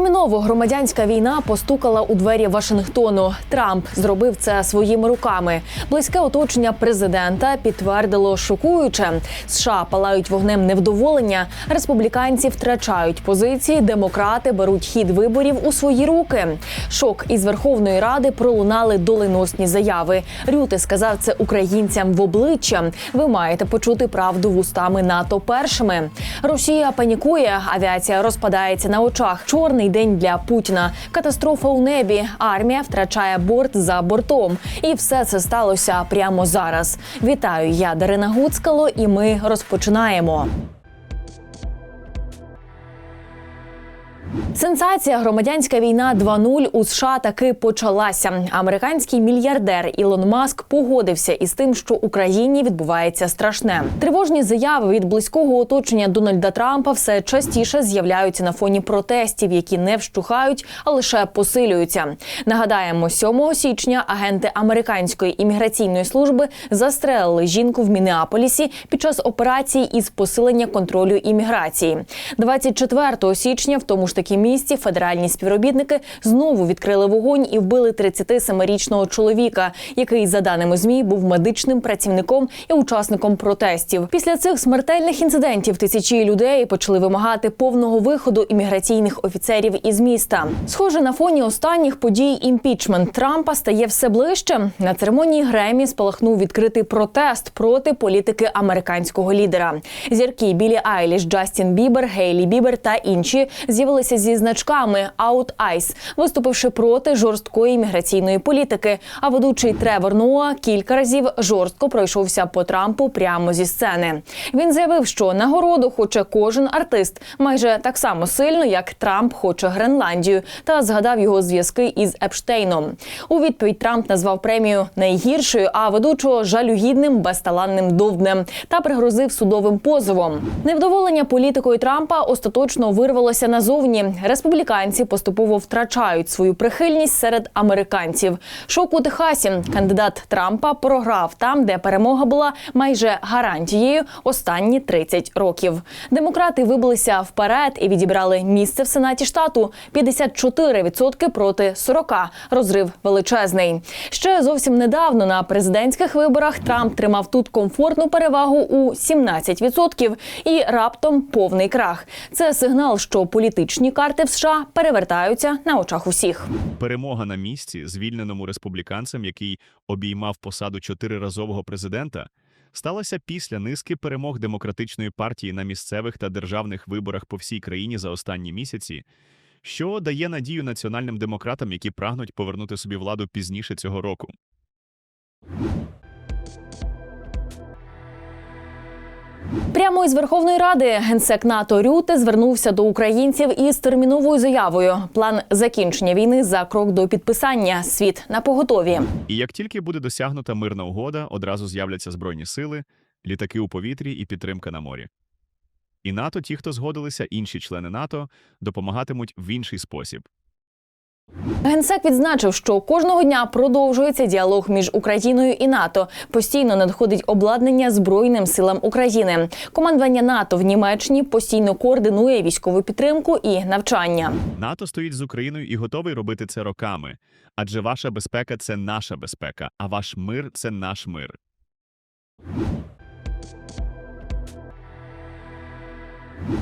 Терміново громадянська війна постукала у двері Вашингтону. Трамп зробив це своїми руками. Близьке оточення президента підтвердило шокуюче. США палають вогнем невдоволення. Республіканці втрачають позиції. Демократи беруть хід виборів у свої руки. Шок із Верховної Ради пролунали доленосні заяви. Рюти сказав це українцям в обличчя. Ви маєте почути правду вустами НАТО першими. Росія панікує. Авіація розпадається на очах. Чорний день для Путіна. Катастрофа у небі. Армія втрачає борт за бортом. І все це сталося прямо зараз. Вітаю, я Дарина Гуцкало, і ми розпочинаємо. Сенсація громадянська війна 2.0 у США таки почалася. Американський мільярдер Ілон Маск погодився із тим, що Україні відбувається страшне. Тривожні заяви від близького оточення Дональда Трампа все частіше з'являються на фоні протестів, які не вщухають, а лише посилюються. Нагадаємо, 7 січня агенти американської імміграційної служби застрелили жінку в Мінеаполісі під час операції із посилення контролю імміграції. 24 січня в тому ж таки місті федеральні співробітники знову відкрили вогонь і вбили 37-річного чоловіка, який, за даними змі, був медичним працівником і учасником протестів. Після цих смертельних інцидентів тисячі людей почали вимагати повного виходу імміграційних офіцерів із міста. Схоже, на фоні останніх подій імпічмент Трампа стає все ближче. На церемонії Гремі спалахнув відкритий протест проти політики американського лідера. Зірки Білі Айліш, Джастін Бібер, Гейлі Бібер та інші з'явилися зі значками «Out Ice», виступивши проти жорсткої міграційної політики. А ведучий Тревор Ноа кілька разів жорстко пройшовся по Трампу прямо зі сцени. Він заявив, що нагороду хоче кожен артист майже так само сильно, як Трамп хоче Гренландію, та згадав його зв'язки із Епштейном. У відповідь Трамп назвав премію найгіршою, а ведучого жалюгідним безталанним довбнем та пригрозив судовим позовом. Невдоволення політикою Трампа остаточно вирвалося назовні. Республіканці поступово втрачають свою прихильність серед американців. Шок у Техасі кандидат Трампа програв там, де перемога була майже гарантією останні 30 років. Демократи вибилися вперед і відібрали місце в сенаті штату 54% проти 40%. Розрив величезний. Ще зовсім недавно на президентських виборах Трамп тримав тут комфортну перевагу у 17% і раптом повний крах. Це сигнал, що політичні карти в США перевертаються на очах усіх. Перемога на місці, звільненому республіканцем, який обіймав посаду чотириразового президента, сталася після низки перемог демократичної партії на місцевих та державних виборах по всій країні за останні місяці, що дає надію національним демократам, які прагнуть повернути собі владу пізніше цього року. Прямо із Верховної Ради генсек НАТО Рюте звернувся до українців із терміновою заявою. План закінчення війни за крок до підписання. Світ на поготові. І як тільки буде досягнута мирна угода, одразу з'являться збройні сили, літаки у повітрі і підтримка на морі. І НАТО, ті, хто згодилися, інші члени НАТО, допомагатимуть в інший спосіб. Генсек відзначив, що кожного дня продовжується діалог між Україною і НАТО. Постійно надходить обладнання Збройним силам України. Командування НАТО в Німеччині постійно координує військову підтримку і навчання. НАТО стоїть з Україною і готовий робити це роками. Адже ваша безпека це наша безпека, а ваш мир це наш мир.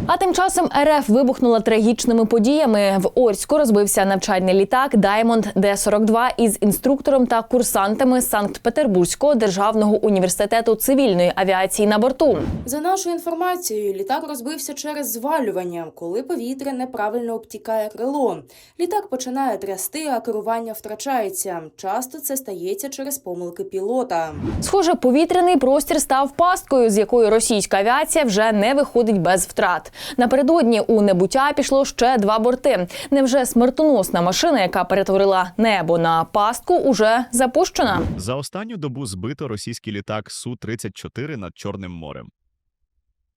А тим часом РФ вибухнула трагічними подіями. В Орську розбився навчальний літак Даймонд Д-42 із інструктором та курсантами Санкт-Петербурзького державного університету цивільної авіації на борту. За нашою інформацією, літак розбився через звалювання, коли повітря неправильно обтікає крило. Літак починає трясти, а керування втрачається. Часто це стається через помилки пілота. Схоже, повітряний простір став пасткою, з якої російська авіація вже не виходить без втрат. Напередодні у небуття пішло ще два борти. Невже смертоносна машина, яка перетворила небо на пастку, уже запущена? За останню добу збито російський літак Су-34 над Чорним морем.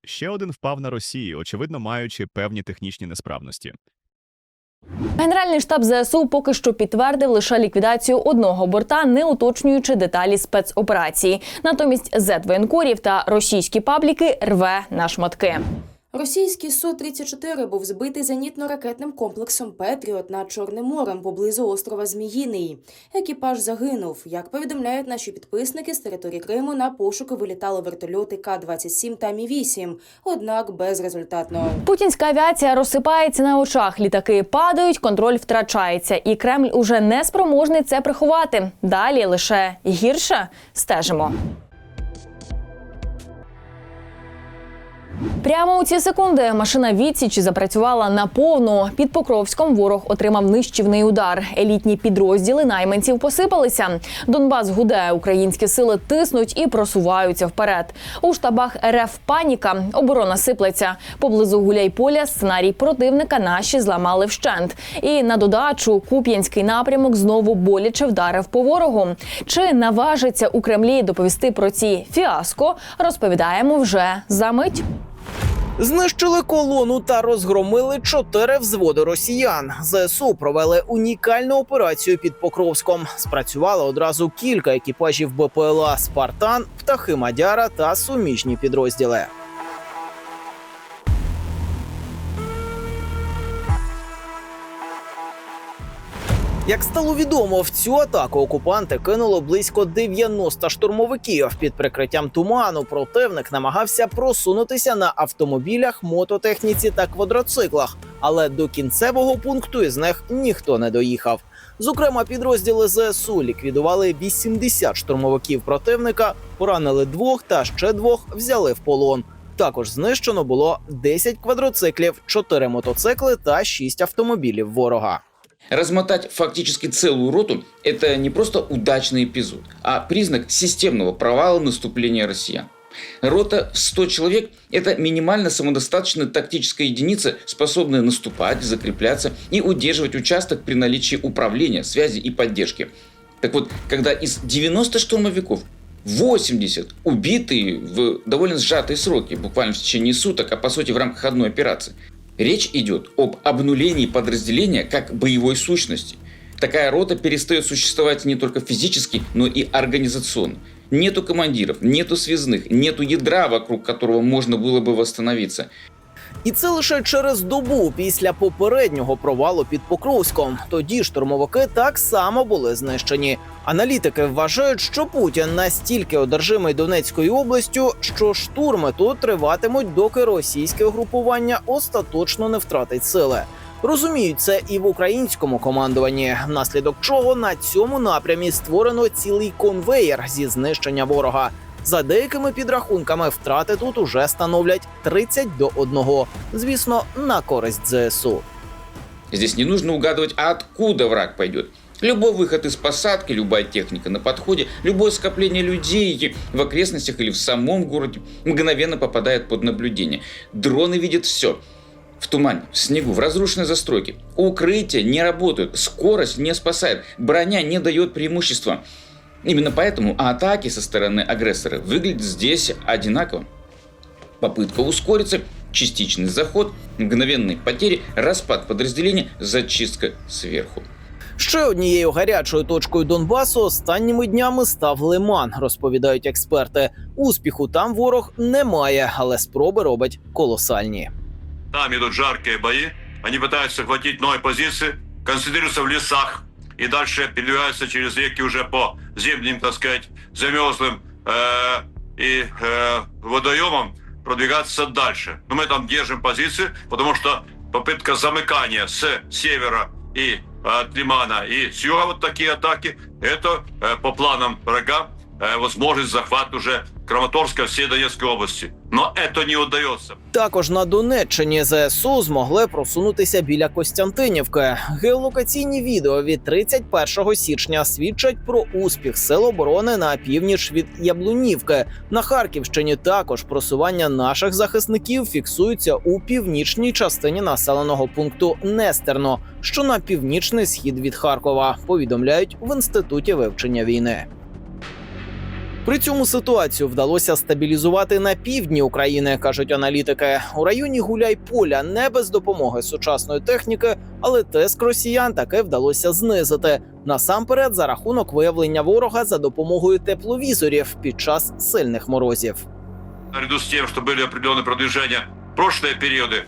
Ще один впав на Росії, очевидно маючи певні технічні несправності. Генеральний штаб ЗСУ поки що підтвердив лише ліквідацію одного борта, не уточнюючи деталі спецоперації. Натомість зет воєнкорів та російські пабліки рве на шматки. Російський Су-34 був збитий зенітно-ракетним комплексом Петріот над Чорним морем поблизу острова Зміїний. Екіпаж загинув. Як повідомляють наші підписники з території Криму, на пошуки вилітали вертольоти К-27 та Мі-8, однак безрезультатно. Путінська авіація розсипається на очах. Літаки падають, контроль втрачається, і Кремль уже не спроможний це приховати. Далі лише гірше стежимо. Прямо у ці секунди машина відсічі запрацювала наповну. Під Покровськом ворог отримав нищівний удар. Елітні підрозділи найманців посипалися. Донбас гуде, українські сили тиснуть і просуваються вперед. У штабах РФ паніка, оборона сиплеться. Поблизу Гуляйполя сценарій противника наші зламали вщент. І на додачу Куп'янський напрямок знову боляче вдарив по ворогу. Чи наважиться у Кремлі доповісти про ці фіаско? Розповідаємо вже за мить. Знищили колону та розгромили чотири взводи росіян. ЗСУ провели унікальну операцію під Покровськом. Спрацювало одразу кілька екіпажів БПЛА Спартан, птахи Мадяра та суміжні підрозділи. Як стало відомо, в цю атаку окупанти кинуло близько 90 штурмовиків. Під прикриттям туману противник намагався просунутися на автомобілях, мототехніці та квадроциклах, але до кінцевого пункту із них ніхто не доїхав. Зокрема, підрозділи ЗСУ ліквідували 80 штурмовиків противника, поранили двох та ще двох взяли в полон. Також знищено було 10 квадроциклів, 4 мотоцикли та 6 автомобілів ворога. Размотать фактически целую роту – это не просто удачный эпизод, а признак системного провала наступления россиян. Рота в 100 человек – это минимально самодостаточная тактическая единица, способная наступать, закрепляться и удерживать участок при наличии управления, связи и поддержки. Так вот, когда из 90 штурмовиков 80 убитые в довольно сжатые сроки, буквально в течение суток, а по сути в рамках одной операции, Речь идет об обнулении подразделения как боевой сущности. Такая рота перестает существовать не только физически, но и организационно. Нету командиров, нету связных, нету ядра, вокруг которого можно было бы восстановиться. І це лише через добу після попереднього провалу під Покровськом. Тоді штурмовики так само були знищені. Аналітики вважають, що Путін настільки одержимий Донецькою областю, що штурми тут триватимуть, доки російське угрупування остаточно не втратить сили. Розуміють це і в українському командуванні, внаслідок чого на цьому напрямі створено цілий конвеєр зі знищення ворога. За деякими підрахунками, втрати тут уже становлять 30 до 1. Звісно, на користь ЗСУ. Здесь не нужно угадывать, а откуда враг пойдет. Любой выход из посадки, любая техника на подходе, любое скопление людей в окрестностях или в самом городе мгновенно попадает под наблюдение. Дроны видят все. В тумане, в снегу, в разрушенной застройке. Укрытия не работают, скорость не спасает, броня не дает преимущества. Именно поэтому атаки со стороны агрессора выглядят здесь одинаково. Попытка ускориться, частичный заход, мгновенные потери, распад подразделения, зачистка сверху. Ще однією гарячою точкою Донбасу останніми днями став Лиман, розповідають експерти. Успіху там ворог немає, але спроби робить колосальні. Там идут жаркие бои. Они пытаются захватить новые позиции, концентрируются в лесах и дальше передвигаются через реки уже по зимним, так сказать, замерзлым э, и э, водоемам продвигаться дальше. Но мы там держим позиции, потому что попытка замыкания с севера и э, от Лимана и с юга вот такие атаки, это э, по планам врага э, возможность захвата уже Краматорска всей Донецкой области. Но это не удается. Також на Донеччині ЗСУ змогли просунутися біля Костянтинівки. Геолокаційні відео від 31 січня свідчать про успіх сил оборони на північ від Яблунівки. На Харківщині також просування наших захисників фіксуються у північній частині населеного пункту Нестерно, що на північний схід від Харкова. Повідомляють в інституті вивчення війни. При цьому ситуацію вдалося стабілізувати на півдні України, кажуть аналітики. У районі Гуляйполя не без допомоги сучасної техніки, але тиск росіян таки вдалося знизити. Насамперед за рахунок виявлення ворога за допомогою тепловізорів під час сильних морозів. наряду с тем, что были определенные продвижения прошлые периоды,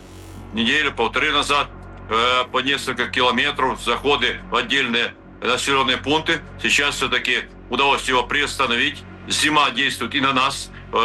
неделю, полторы назад, э, по несколько километров заходы в отдельные населенные пункты. Сейчас все-таки удалось его приостановить. Зима действует и на нас э,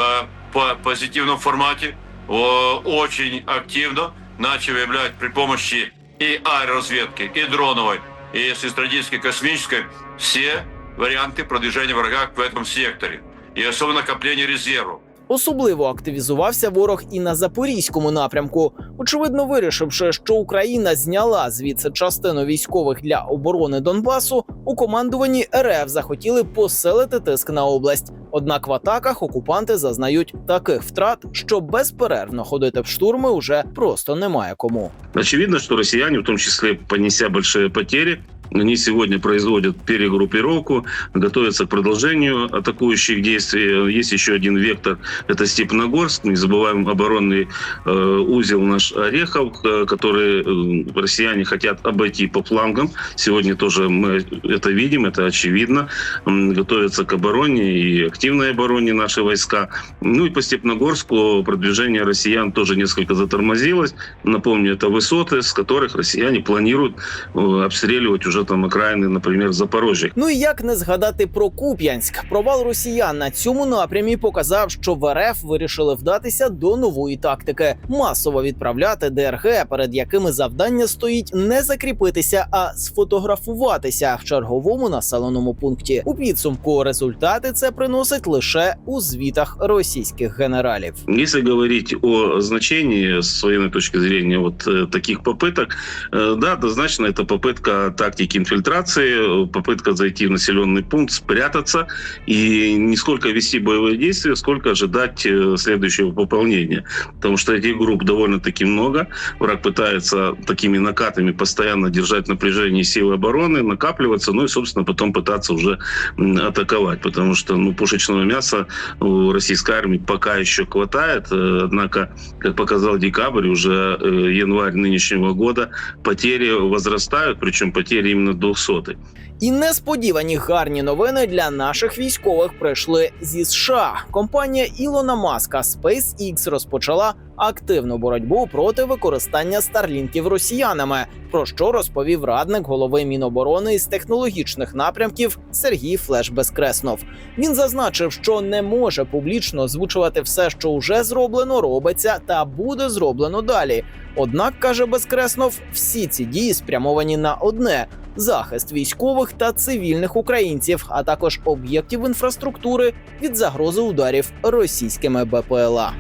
по позитивном формате. О, очень активно начали выявлять при помощи и аэроразведки, и дроновой, и с стратегической космической все варианты продвижения врага в этом секторе. И особенно накопление резервов. Особливо активізувався ворог і на запорізькому напрямку, очевидно, вирішивши, що Україна зняла звідси частину військових для оборони Донбасу. У командуванні РФ захотіли посилити тиск на область. Однак в атаках окупанти зазнають таких втрат, що безперервно ходити в штурми уже просто немає кому. Очевидно, что россияне, в том числе понеся большие потери, они сегодня производят перегруппировку, готовятся к продолжению атакующих действий. Есть еще один вектор, это Степногорск. Не забываем оборонный э, узел наш Орехов, э, который э, россияне хотят обойти по флангам. Сегодня тоже мы это видим, это очевидно. Готовятся к обороне и активной обороне наши войска. Ну и по Степногорску продвижение россиян тоже несколько затормозилось. Напомню, это высоты, с которых россияне планируют э, обстреливать уже там окраины, например, Запорожья. Ну і як не згадати про Куп'янськ? Провал росіян на цьому напрямі показав, що в РФ вирішили вдатися до нової тактики масово відправляти ДРГ, перед якими завдання стоїть не закріпитися, а сфотографуватися в черговому населеному пункті. У підсумку результати це приносить лише у звітах російських генералів. Если говорить о значении с военной точки зрения вот э, таких попыток, э, да, однозначно это попытка тактики инфильтрации, э, попытка зайти в населенный пункт, спрятаться и не сколько вести боевые действия, сколько ожидать э, следующего пополнения. Потому что этих групп довольно-таки много. Враг пытается такими накатами постоянно держать напряжение силы обороны, накапливаться, ну и, собственно, потом пытаться уже атаковать. Потому что ну, пушечного мяса у российской армии пока еще хватает. Э, Однако, как показал декабрь, уже э, январь нынешнего года, потери возрастают, причем потери именно 200 І несподівані гарні новини для наших військових прийшли зі США. Компанія Ілона Маска SpaceX розпочала активну боротьбу проти використання старлінків росіянами. Про що розповів радник голови Міноборони із технологічних напрямків Сергій Флеш Безкреснов. Він зазначив, що не може публічно озвучувати все, що вже зроблено, робиться та буде зроблено далі. Однак каже Безкреснов, всі ці дії спрямовані на одне захист військових та цивільних українців, а також об'єктів інфраструктури від загрози ударів російськими БПЛА.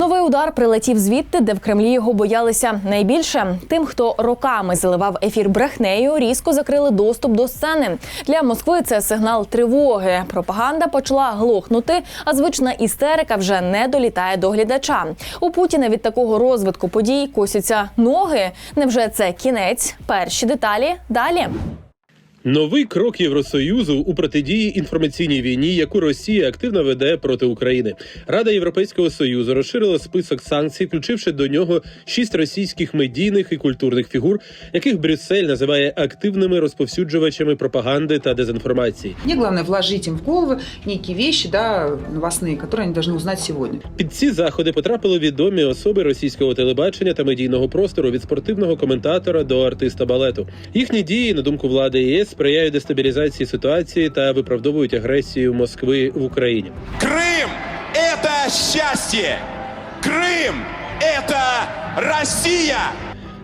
Новий удар прилетів звідти, де в Кремлі його боялися найбільше. Тим, хто роками заливав ефір брехнею, різко закрили доступ до сцени. Для Москви це сигнал тривоги. Пропаганда почала глохнути, а звична істерика вже не долітає до глядача. У Путіна від такого розвитку подій косяться ноги. Невже це кінець? Перші деталі далі. Новий крок Євросоюзу у протидії інформаційній війні, яку Росія активно веде проти України. Рада Європейського союзу розширила список санкцій, включивши до нього шість російських медійних і культурних фігур, яких Брюссель називає активними розповсюджувачами пропаганди та дезінформації. Мне главное вложить им в головы некие вещи, да, новостные, которые они должны узнать сегодня. Під ці заходи потрапили відомі особи російського телебачення та медійного простору від спортивного коментатора до артиста балету. Їхні дії, на думку влади ЄС, сприяють дестабілізації ситуації та виправдовують агресію Москви в Україні. Крым – это счастье! Крым – это Россия!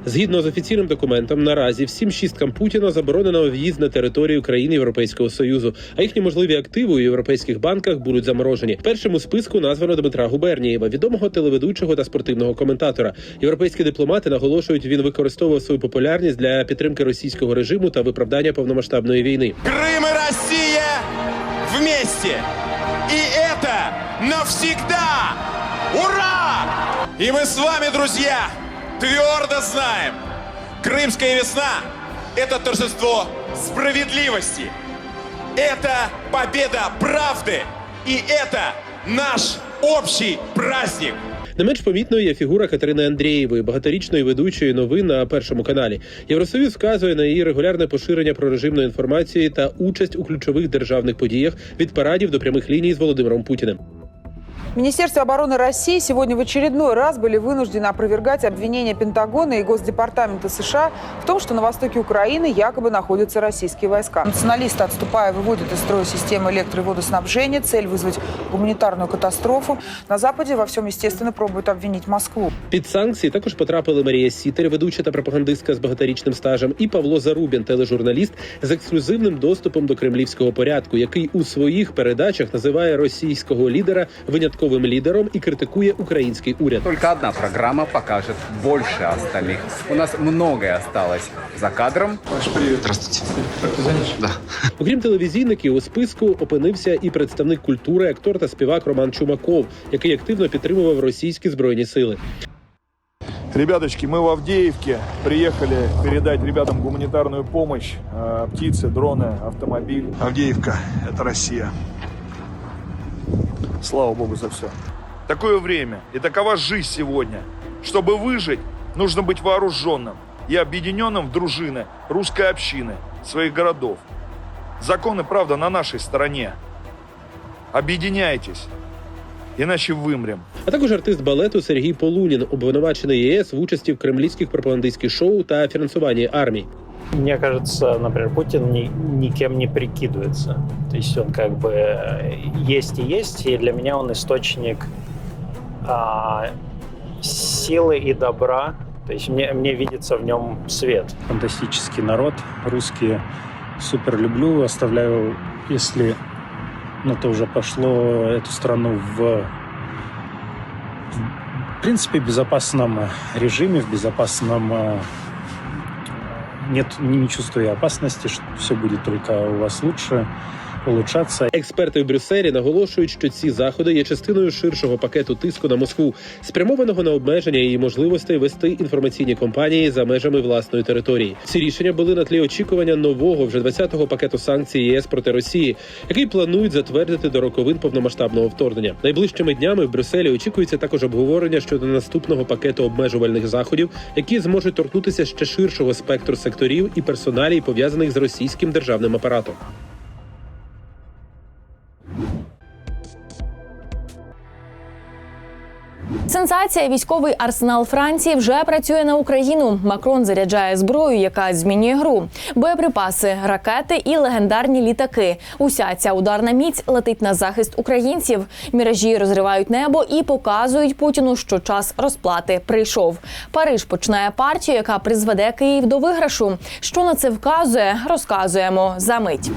Згідно з офіційним документом, наразі всім шісткам Путіна заборонено в'їзд на територію країн Європейського союзу, а їхні можливі активи у європейських банках будуть заморожені. Першим у списку названо Дмитра Губернієва, відомого телеведучого та спортивного коментатора. Європейські дипломати наголошують, він використовував свою популярність для підтримки російського режиму та виправдання повномасштабної війни. Крым и Россия вместе! И это навсегда! Ура! И мы с вами, друзья, твердо знаем, Крымская весна – это торжество справедливости, это победа правды, и это наш общий праздник. Не менш помітною є фігура Катерини Андрієвої, багаторічної ведучої новин на першому каналі. Євросоюз вказує на її регулярне поширення про режимної інформації та участь у ключових державних подіях від парадів до прямих ліній з Володимиром Путіним. Министерство обороны России сегодня в очередной раз были вынуждены опровергать обвинения Пентагона и Госдепартамента США в том, что на востоке Украины якобы находятся российские войска. Националисты, отступая, выводят из строя системы электро- и водоснабжения. Цель вызвать гуманитарную катастрофу. На Западе во всем, естественно, пробуют обвинить Москву. Під санкції також потрапили Марія Сітер, ведуча та пропагандистка з багаторічним стажем, і Павло Зарубін, тележурналіст з ексклюзивним доступом до кремлівського порядку, який у своїх передачах називає російського лідера винятковим лідером і критикує український уряд. Только одна программа покажет больше остальных. У нас многое осталось за кадром. Здравствуйте. Да. Окрім телевізійників, у списку опинився і представник культури, актор та співак Роман Чумаков, який активно підтримував російські збройні сили. Ребяточки, мы в Авдеевке приехали передать ребятам гуманитарную помощь. Э, Птицы, дроны, автомобиль. Авдеевка – это Россия. Слава Богу за все. Такое время и такова жизнь сегодня. Чтобы выжить, нужно быть вооруженным и объединенным в дружины русской общины, своих городов. Законы, правда, на нашей стороне. Объединяйтесь, иначе вымрем. А також артист балету Сергій Полунін, обвинувачений єС в участі в кремлівських пропагандистських шоу та фінансуванні армій. Мне кажется, например, Путин ни, никем не прикидывается. То есть он как бы есть и есть, и для меня он источник а, силы и добра. То есть мне, мне видится в нем свет. Фантастический народ, русские. Супер люблю, оставляю, если на то уже пошло, эту страну в, в принципе, безопасном режиме, в безопасном э, нет, не чувствую опасности, что все будет только у вас лучше, улучшаться. Експерти в Брюсселі наголошують, що ці заходи є частиною ширшого пакету тиску на Москву, спрямованого на обмеження її можливостей вести інформаційні кампанії за межами власної території. Ці рішення були на тлі очікування нового вже 20-го пакету санкцій ЄС проти Росії, який планують затвердити до роковин повномасштабного вторгнення. Найближчими днями в Брюсселі очікується також обговорення щодо наступного пакету обмежувальних заходів, які зможуть торкнутися ще ширшого спектру секторів і персоналій, пов'язаних з російським державним апаратом. Сенсація військовий арсенал Франції вже працює на Україну. Макрон заряджає зброю, яка змінює гру, боєприпаси, ракети і легендарні літаки. Уся ця ударна міць летить на захист українців. Міражі розривають небо і показують Путіну, що час розплати прийшов. Париж починає партію, яка призведе Київ до виграшу. Що на це вказує, розказуємо за мить.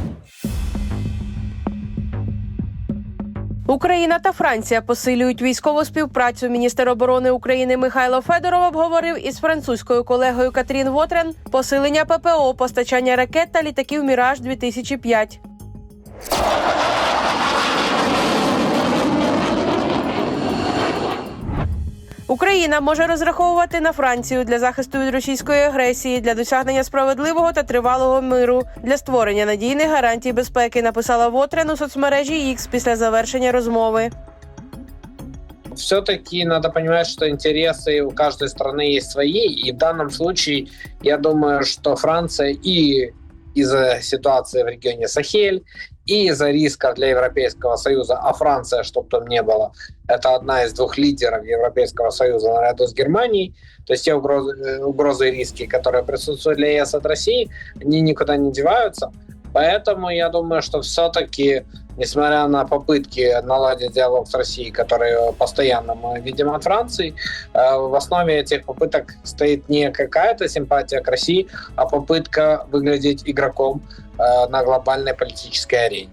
Україна та Франція посилюють військову співпрацю. Міністр оборони України Михайло Федоров обговорив із французькою колегою Катрін Вотрен посилення ППО, постачання ракет та літаків Міраж 2005 Україна може розраховувати на Францію для захисту від російської агресії, для досягнення справедливого та тривалого миру, для створення надійних гарантій безпеки. Написала Вотрен у соцмережі X після завершення розмови. все-таки надо понимать, что интересы у каждой страны есть свои. И в данном случае, я думаю, что Франция и из-за ситуации в регионе Сахель, и из-за риска для Европейского Союза, а Франция, чтобы там не было, это одна из двух лидеров Европейского Союза наряду с Германией, то есть те угрозы, э, угрозы и риски, которые присутствуют для ЕС от России, они никуда не деваются. Поэтому я думаю, что все-таки, несмотря на попытки наладить диалог с Россией, которые постоянно мы видим от Франции, э, в основе этих попыток стоит не какая-то симпатия к России, а попытка выглядеть игроком на глобальной политической арене.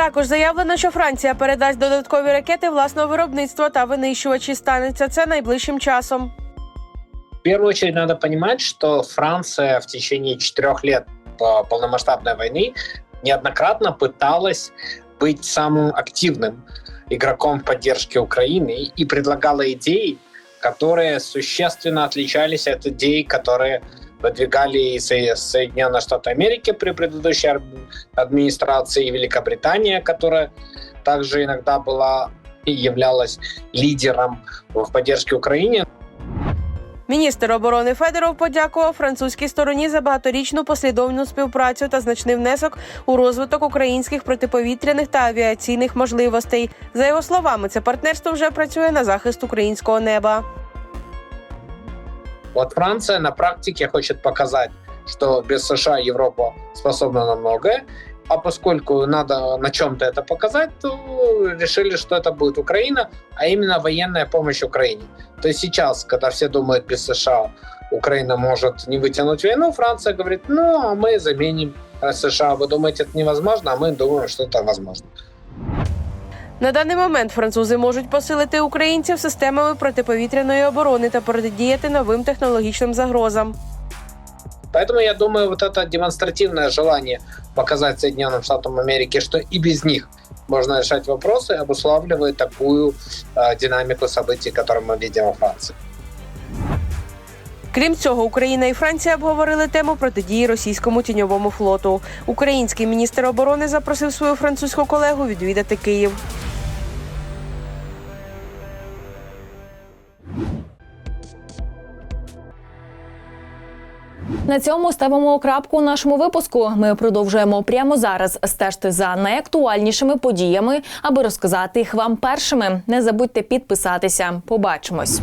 Також заявлено, що Франція передасть додаткові ракети власного виробництва та винищувачі. Станеться це найближчим часом. В первую очередь надо понимать, что Франция в течение четырех лет э, полномасштабной войны неоднократно пыталась быть самым активным игроком в поддержке Украины и предлагала идеи, которые существенно отличались от идей, которые выдвигали и Со- Соединенные Штаты Америки при предыдущей ар- администрации, и Великобритания, которая также иногда была являлась лидером в поддержке Украине. Міністр оборони Федоров подякував французькій стороні за багаторічну послідовну співпрацю та значний внесок у розвиток українських протиповітряних та авіаційних можливостей. За його словами, це партнерство вже працює на захист українського неба. Вот Франция на практике хочет показать, что без США Европа способна на многое, а поскольку надо на чем-то это показать, то решили, что это будет Украина, а именно военная помощь Украине. То есть сейчас, когда все думают, без США Украина может не вытянуть войну, Франция говорит, ну, а мы заменим США. Вы думаете, это невозможно, а мы думаем, что это возможно. На даний момент французи можуть посилити українців системами протиповітряної оборони та протидіяти новим технологічним загрозам. Поэтому я думаю, вот это демонстративное желание показать Соединенным Штатам Америки, что и без них можно решать вопросы, обуславливает такую э, динамику событий, которую мы видим во Франции. Крім цього, Україна і Франція обговорили тему протидії російському тіньовому флоту. Український міністр оборони запросив свою французьку колегу відвідати Київ. На цьому ставимо крапку у нашому випуску. Ми продовжуємо прямо зараз стежити за найактуальнішими подіями, аби розказати їх вам першими. Не забудьте підписатися. Побачимось.